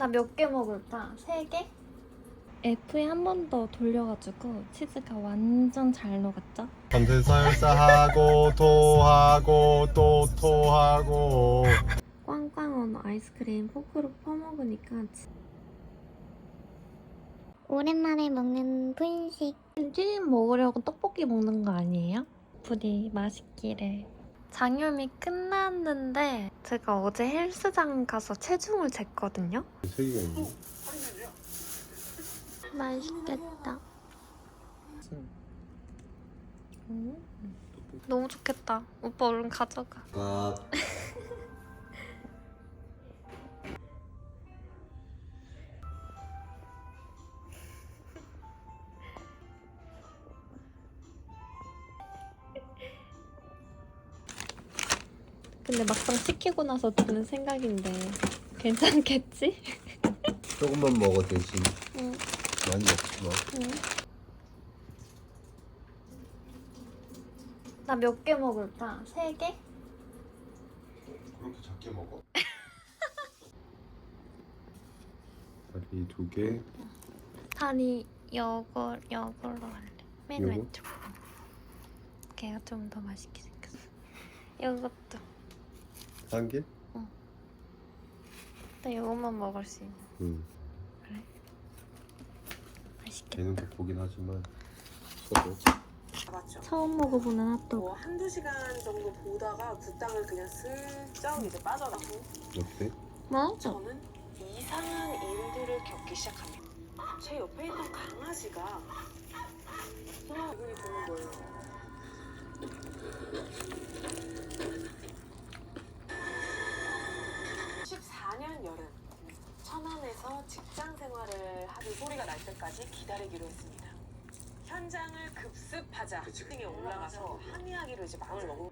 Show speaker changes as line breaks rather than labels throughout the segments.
나 몇 개 먹을까? 세 개? F에 한 번 더 돌려가지고 치즈가 완전 잘 녹았죠?
밤새 설사하고 토하고 또 토하고
꽝꽝 온 아이스크림 포크로 퍼먹으니까 진-
오랜만에 먹는 분식.
튀김 먹으려고 떡볶이 먹는 거 아니에요? 부디 맛있기를. 장염이 끝났는데 제가 어제 헬스장 가서 체중을 쟀거든요.
세 개가 있네
맛있겠다. 음. 너무 좋겠다. 오빠 얼른 가져가.
아
근데 막상 시키고 나서 드는 생각인데 괜찮겠지?
조금만 먹어 대신
응.
많이 먹지 마
응. 나 몇 개 먹을까? 세 개?
그렇게 작게 먹어? 다리 두 개
다리 요거 요걸로 할래. 맨
요거?
왼쪽. 걔가 좀 더 맛있게 생겼어. 요것도.
한 개?
나 요것만 먹을 수 있는.
응
맛있겠다.
걔는 또 보긴 하지만 써도
맞죠.
처음 먹어보는 핫도그.
뭐 한두 시간 정도 보다가 그 땅을 그냥 슬쩍 이제 빠져나고
어때?
맞아.
저는 이상한 일들을 겪기 시작합니다. 제 옆에 있던 강아지가 그냥 기분이 드는 거예요. 천안에서 직장 생활을 하는 소리가 날 때까지 기다리기로 했습니다. 현장을 급습하자 등에 올라가서 항의하기로 이제 마음을 먹은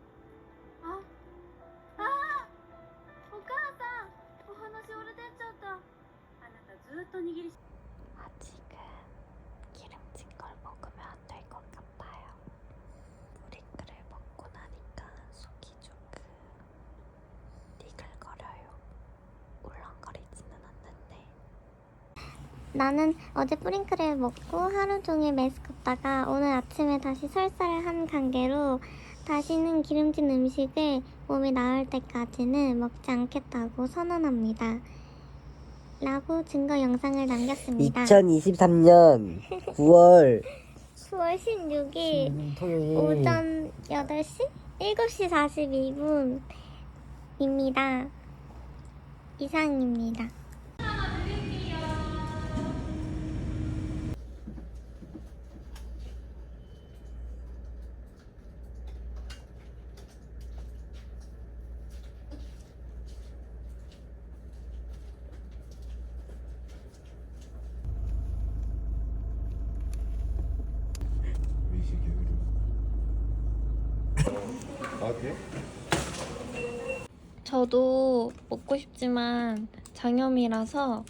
나는
어제 뿌링크를 먹고 하루 종일 메스 걷다가 오늘 아침에 다시 설사를 한 관계로 다시는 기름진 음식을 몸이 나을 때까지는 먹지 않겠다고 선언합니다. 라고 증거 영상을 남겼습니다.
2023년 9월
9월 16일
토요일
오전 8시? 7시 42분입니다. 이상입니다.
미식이 흐름 아 돼?
저도 먹고 싶지만 장염이라서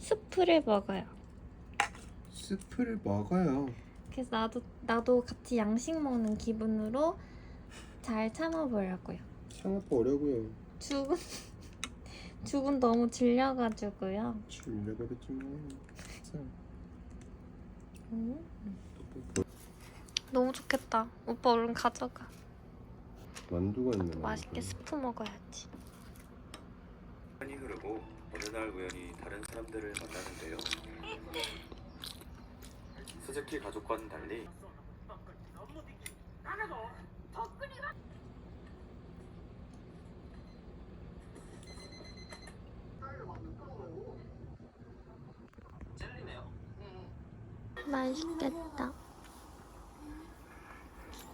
스프를 먹어요.
스프를 먹어요
그래서 나도 나도 같이 양식 먹는 기분으로 잘 참아보려고요.
참아보려고요
죽은 죽은 너무 질려가지고요.
줄려버렸지만
음. 너무 좋겠다. 오빠 얼른 가져가.
만두가 있네
맛있게. 스프 먹어야지.
시간이 흐르고 어느 날 우연히 다른 사람들을 만나는데요. 스즈키 가족과는 달리
맛있겠다.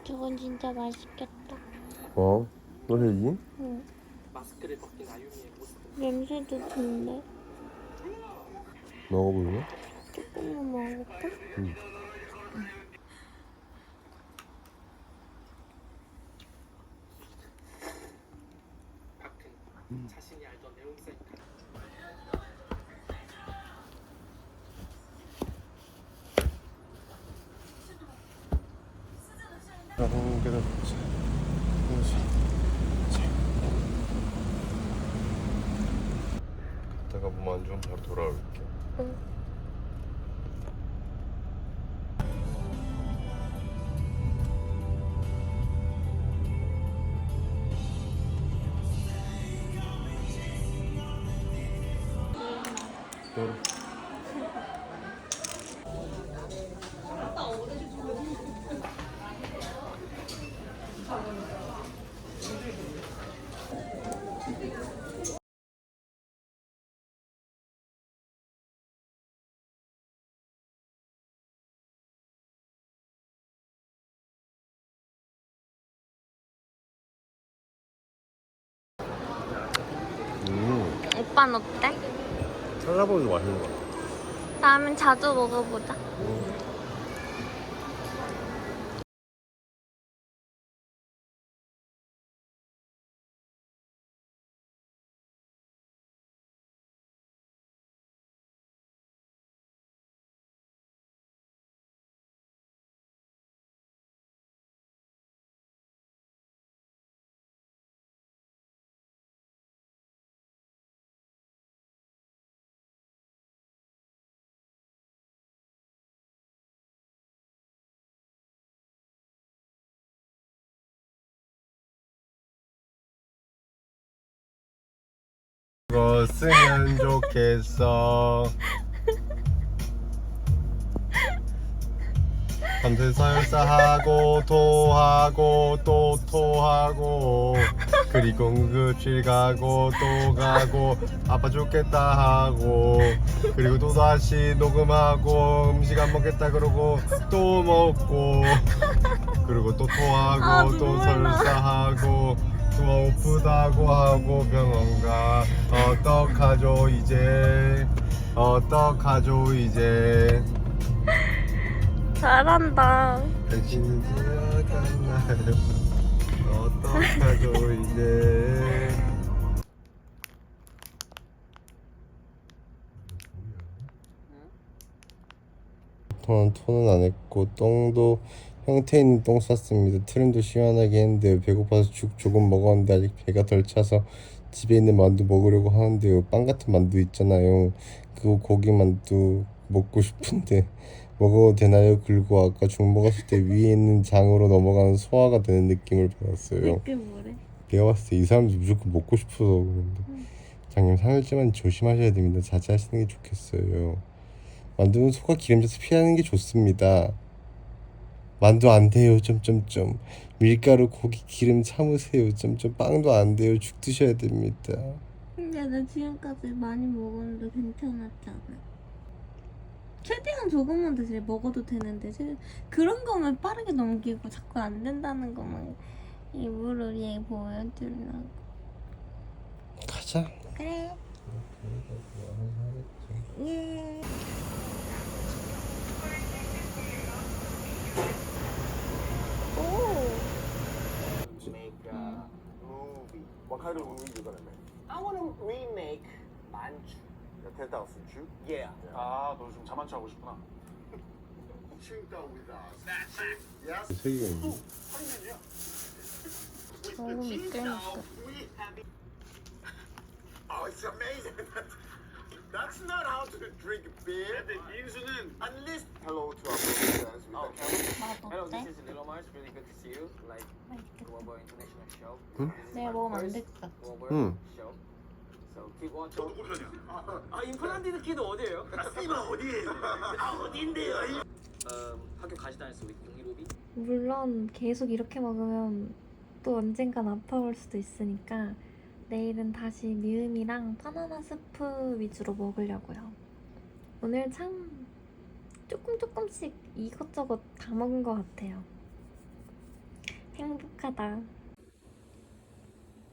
저건 진짜 맛있겠다.
어? 뭐 해지?
응.
마스크를 벗긴 아유미의 모습.
냄새도 좋네.
먹어볼래?
조금만 먹어볼까?
응. 바로 돌아올게.
응. 오빠는 어때?
찾아보는 게 맛있는 것 같아.
다음엔 자주 먹어보자.
쓰면 좋겠어. 밤새 설사하고 토하고 또 토하고 그리고 응급실 가고 또 가고 아파 죽겠다 하고 그리고 또 다시 녹음하고 음식 안 먹겠다 그러고 또 먹고 그리고 또 토하고
아,
또. 설사하고 또 오프다고 하고 병원 가. 어떡하죠 이제? 어떡하죠 이제?
잘한다.
당신은 지나갔나요 어떡하죠 이제? 톤, 톤은 안 했고 똥도 형태 있는 똥 쌌습니다. 트림도 시원하게 했는데 배고파서 죽 조금 먹었는데 아직 배가 덜 차서 집에 있는 만두 먹으려고 하는데요. 빵 같은 만두 있잖아요. 그거 고기 만두 먹고 싶은데 먹어도 되나요? 그리고 아까 죽 먹었을 때 위에 있는 장으로 넘어가는 소화가 되는 느낌을 받았어요.
그게 뭐래?
내가 봤을 때 이 사람도 무조건 먹고 싶어서 그런데 장님 3일째만 조심하셔야 됩니다. 자제하시는 게 좋겠어요. 만두는 소가 기름져서 피하는 게 좋습니다 만두 안 돼요 점점점 밀가루 고기 기름 참으세요 점점 빵도 안 돼요 죽 드셔야 됩니다
근데 나 지금까지 많이 먹었는데 괜찮았지 않아? 최대한 조금만 드세요. 먹어도 되는데 최- 그런 거면 빠르게 넘기고 자꾸 안 된다는 거만 일부러 얘 보여주려고.
가자
그래. 예.
Make a movie. What kind of movie you gonna make? I wanna remake 만주. Ten thousand Jew? Yeah.
아, 너 지금 자만추 하고 싶구나.
세계가 있네
너무 미끌미끌.
Oh, it's amazing. That's not how to drink beer.
인수는
At least hello to our viewers with the camera.
맛 어때?
is Lilo Mars. Really good to see you. Like Global International Show.
Hmm?
내가 먹으면 안될것 같아.
Global
Hmm.
Show. So keep watching. 아 임플란트 키도 어디예요?
씨발 어디에요? 아 어딘데요?
음, 학교 가시 다녔어 우리 용일오비.
물론 계속 이렇게 먹으면 또 언젠간 아파올 수도 있으니까 내일은 다시 미음이랑 바나나 스프 위주로 먹으려고요. 오늘 참 조금 조금씩 이것저것 다 먹은 것 같아요. 행복하다.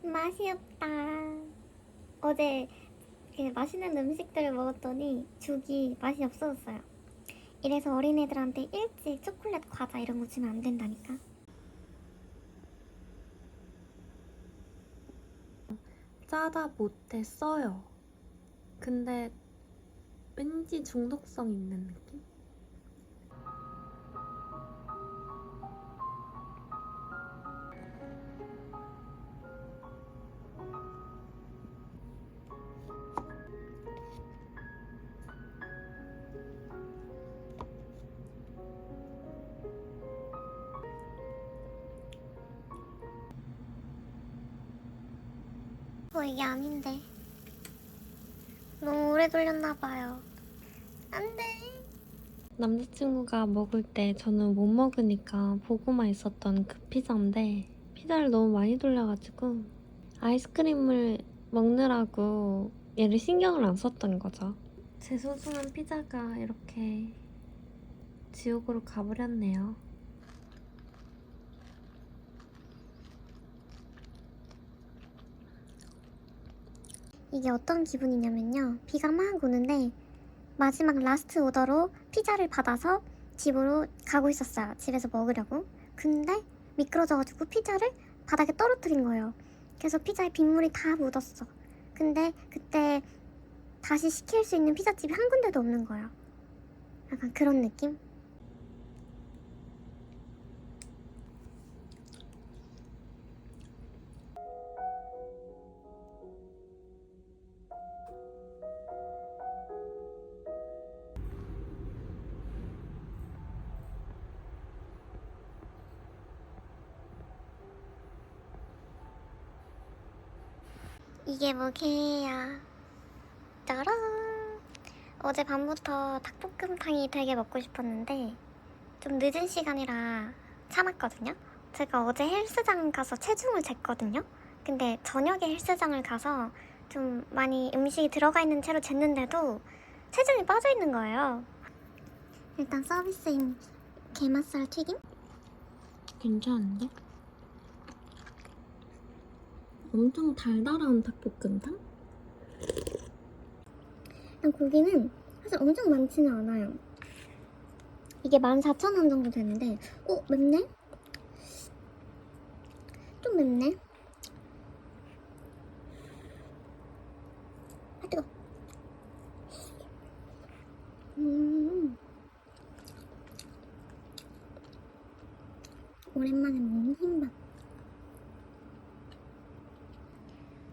맛이 없다. 어제 그 맛있는 음식들을 먹었더니 죽이 맛이 없어졌어요. 이래서 어린애들한테 일찍 초콜릿, 과자 이런 거 주면 안 된다니까.
짜다 못해 써요. 근데 왠지 중독성 있는 느낌?
이게 아닌데. 너무 오래 돌렸나봐요. 안 돼.
남자친구가 먹을 때 저는 못 먹으니까 보고만 있었던 그 피자인데 피자를 너무 많이 돌려가지고 아이스크림을 먹느라고 얘를 신경을 안 썼던 거죠. 제 소중한 피자가 이렇게 지옥으로 가버렸네요.
이게 어떤 기분이냐면요. 비가 막 오는데 마지막 라스트 오더로 피자를 받아서 집으로 가고 있었어요. 집에서 먹으려고. 근데 미끄러져가지고 피자를 바닥에 떨어뜨린 거예요. 그래서 피자에 빗물이 다 묻었어. 근데 그때 다시 시킬 수 있는 피자집이 한 군데도 없는 거예요. 약간 그런 느낌? 이게 뭐게야? 짜란! 어제 밤부터 닭볶음탕이 되게 먹고 싶었는데 좀 늦은 시간이라 참았거든요. 제가 어제 헬스장 가서 체중을 쟀거든요. 근데 저녁에 헬스장을 가서 좀 많이 음식이 들어가 있는 채로 쟀는데도 체중이 빠져 있는 거예요. 일단 서비스인 게맛살 튀김?
괜찮은데? 엄청 달달한 닭볶음탕?
일단 고기는 사실 엄청 많지는 않아요. 이게 14,000원 정도 되는데, 어, 맵네? 좀 맵네? 아, 뜨거. 음. 오랜만에 먹는 흰밥.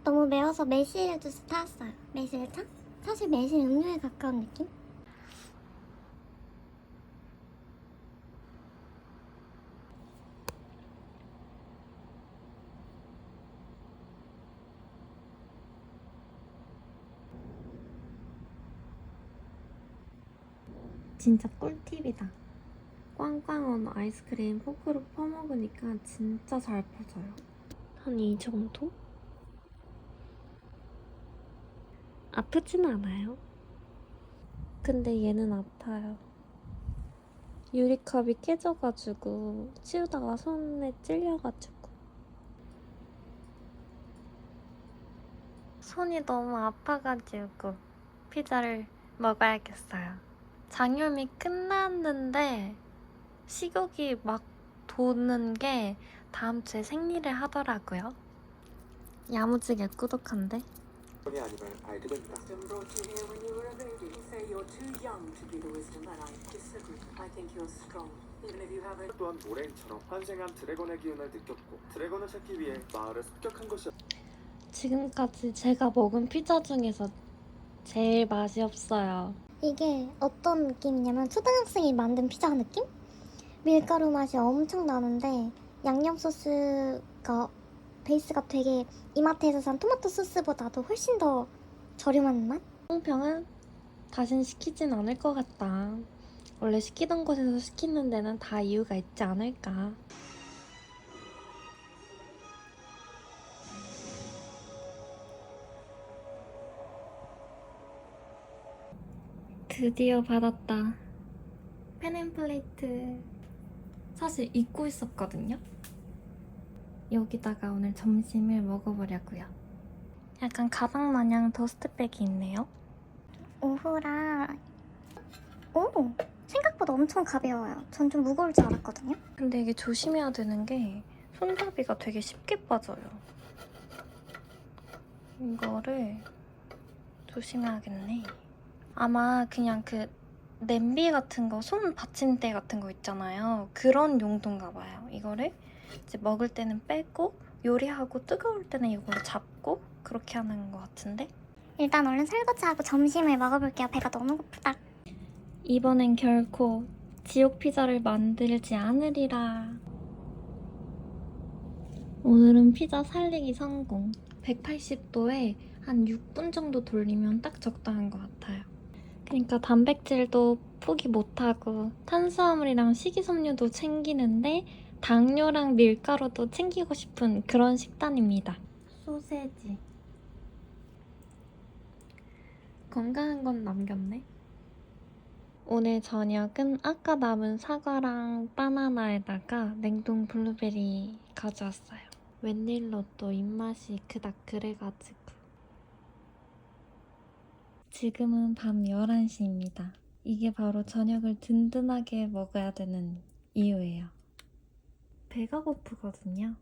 너무 매워서 매실 주스 타왔어요. 매실차? 사실 매실 음료에 가까운 느낌?
진짜 꿀팁이다. 꽝꽝 온 아이스크림 포크로 퍼먹으니까 진짜 잘 퍼져요. 한 이 정도? 아프진 않아요. 근데 얘는 아파요. 유리컵이 깨져가지고 치우다가 손에 찔려가지고 손이 너무 아파가지고 피자를 먹어야겠어요. 장염이 끝났는데 식욕이 막 도는 게 다음 주에 생리를 하더라고요. 야무지게 꾸덕한데?
아니면 알게 됩니다.
Wisdom brought you here when you were a baby. You say you're too young to be the wisdom, and I disagree. I think you're strong, even if you haven't.
또한 오레인처럼 환생한 드래곤의 기운을 느꼈고 드래곤을 찾기 위해 마을을 습격한 것이
지금까지 제가 먹은 피자 중에서 제일 맛이 없어요.
이게 어떤 느낌이냐면 초등학생이 만든 피자 느낌? 밀가루 맛이 엄청 나는데 양념 소스가 베이스가 되게 이마트에서 산 토마토 소스보다도 훨씬 더 저렴한 맛?
홍평은 다신 시키진 않을 것 같다. 원래 시키던 곳에서 시키는 데는 다 이유가 있지 않을까. 드디어 받았다. 펜앤플레이트. 사실 잊고 있었거든요. 여기다가 오늘 점심을 먹어보려고요. 약간 가방 마냥 더스트백이 있네요.
오후라 오! 생각보다 엄청 가벼워요. 전 좀 무거울 줄 알았거든요.
근데 이게 조심해야 되는 게 손잡이가 되게 쉽게 빠져요. 이거를 조심해야겠네. 아마 그냥 그 냄비 같은 거, 손 받침대 같은 거 있잖아요. 그런 용도인가 봐요. 이거를 이제 먹을 때는 빼고 요리하고 뜨거울 때는 이걸로 잡고 그렇게 하는 것 같은데?
일단 얼른 설거지하고 점심을 먹어볼게요. 배가 너무 고프다.
이번엔 결코 지옥 피자를 만들지 않으리라. 오늘은 피자 살리기 성공. 180도에 한 6분 정도 돌리면 딱 적당한 것 같아요. 그러니까 단백질도 포기 못하고 탄수화물이랑 식이섬유도 챙기는데 당뇨랑 밀가루도 챙기고 싶은 그런 식단입니다. 소세지. 건강한 건 남겼네. 오늘 저녁은 아까 남은 사과랑 바나나에다가 냉동 블루베리 가져왔어요. 웬일로 또 입맛이 그닥 그래가지고. 지금은 밤 11시입니다. 이게 바로 저녁을 든든하게 먹어야 되는 이유예요. 배가 고프거든요.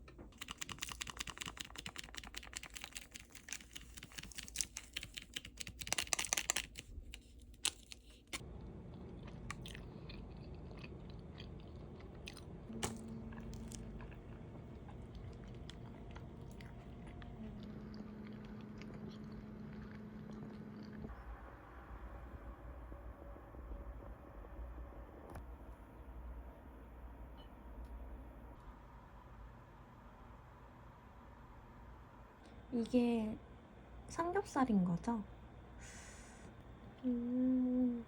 이게 삼겹살인 거죠? 음.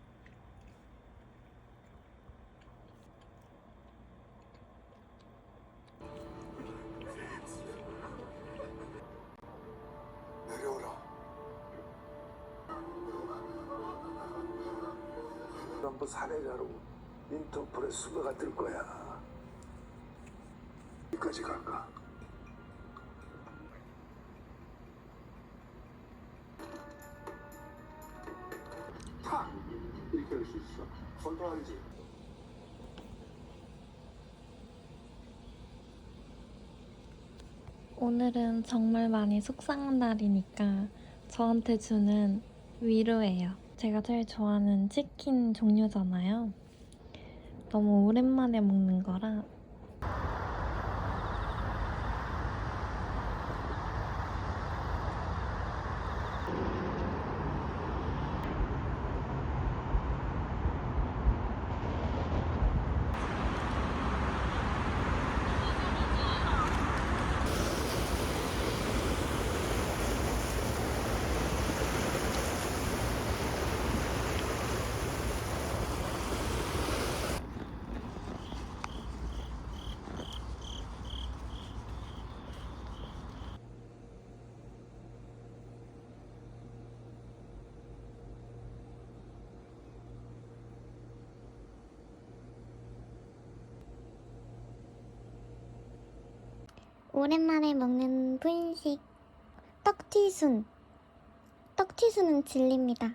내려오라. 전부 살해자로 인터폴에 수배가 될 거야. 여기까지 갈까? 알지?
오늘은 정말 많이 속상한 날이니까 저한테 주는 위로예요. 제가 제일 좋아하는 치킨 종류잖아요. 너무 오랜만에 먹는 거라
오랜만에 먹는 분식. 떡튀순. 떡튀순은 진리입니다.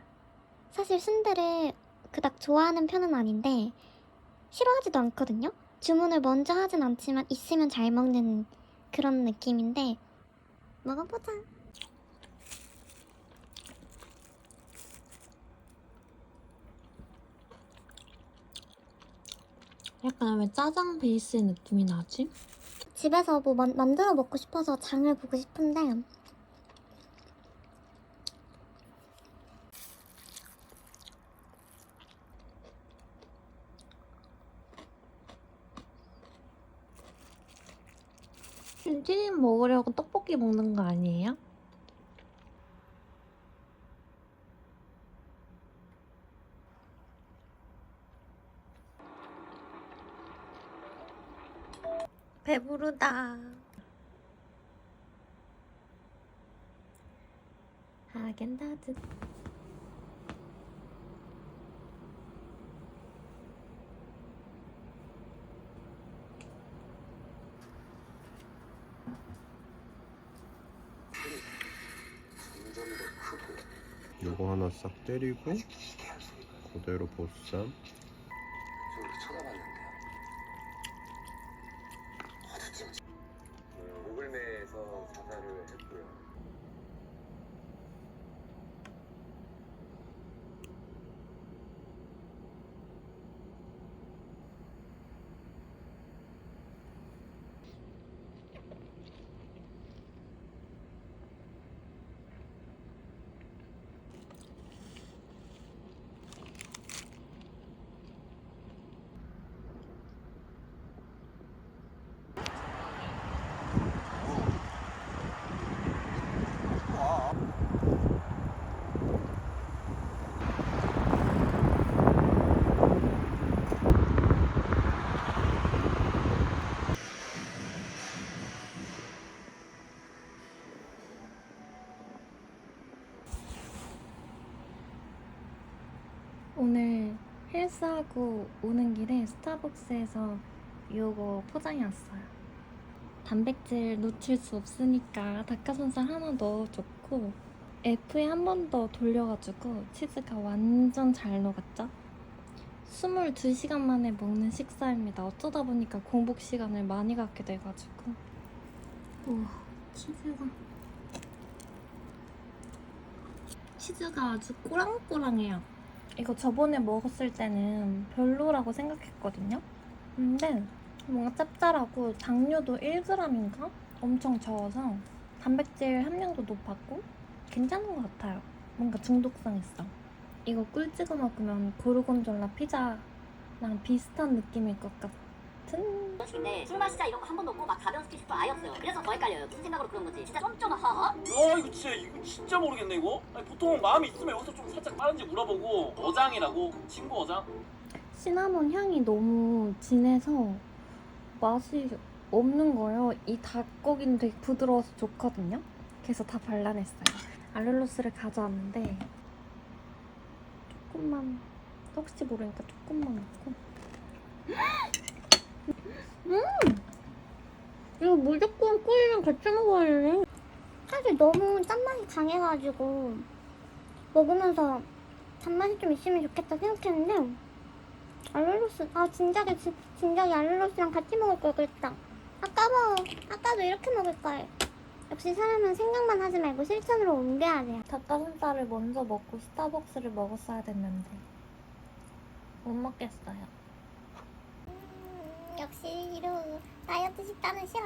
사실 순대를 그닥 좋아하는 편은 아닌데 싫어하지도 않거든요. 주문을 먼저 하진 않지만 있으면 잘 먹는 그런 느낌인데 먹어보자.
약간 왜 짜장 베이스의 느낌이 나지?
집에서 뭐 만, 만들어 먹고 싶어서 장을 보고 싶은데
튀김 먹으려고 떡볶이 먹는 거 아니에요? 배부르다. 하겐다즈.
요거 하나 싹 때리고 그대로 보쌈
오늘 헬스하고 오는 길에 스타벅스에서 요거 포장해 왔어요. 단백질 놓칠 수 없으니까 닭가슴살 하나 넣어줬고 F에 한 번 더 돌려가지고 치즈가 완전 잘 녹았죠? 22시간 만에 먹는 식사입니다. 어쩌다 보니까 공복 시간을 많이 갖게 돼가지고 우와 치즈가 치즈가 아주 꼬랑꼬랑해요. 이거 저번에 먹었을 때는 별로라고 생각했거든요. 근데 뭔가 짭짤하고 당류도 1g인가? 엄청 적어서 단백질 함량도 높았고 괜찮은 것 같아요. 뭔가 중독성 있어. 이거 꿀 찍어 먹으면 고르곤졸라 피자랑 비슷한 느낌일 것 같 은?
근데 술 마시자 이런 거 한 번도 없고 막 가벼운 스킨십도 아예 없어요. 그래서 더 헷갈려요. 무슨 생각으로 그런 거지? 진짜 쫌쫌 하하?
와 이거 진짜 이거 진짜 모르겠네 이거. 아니, 보통 마음이 있으면 여기서 좀 살짝 빠른지 물어보고 어장이라고 친구 어장.
시나몬 향이 너무 진해서 맛이 없는 거예요. 이 닭고기는 되게 부드러워서 좋거든요. 그래서 다 발라냈어요. 알룰로스를 가져왔는데 조금만 혹시 모르니까 조금만 넣고 음! 이거 무조건 꿀이랑 같이 먹어야 돼.
사실 너무 짠맛이 강해가지고 먹으면서 단맛이 좀 있으면 좋겠다 생각했는데 알룰로스 아 진작에 진, 진작에 알룰로스랑 같이 먹을 걸 그랬다 아까워 아까도 이렇게 먹을 걸 역시 사람은 생각만 하지 말고 실천으로 옮겨야 돼요
닭가슴살을 먼저 먹고 스타벅스를 먹었어야 됐는데 못 먹겠어요.
역시 이루 다이어트 식단은 싫어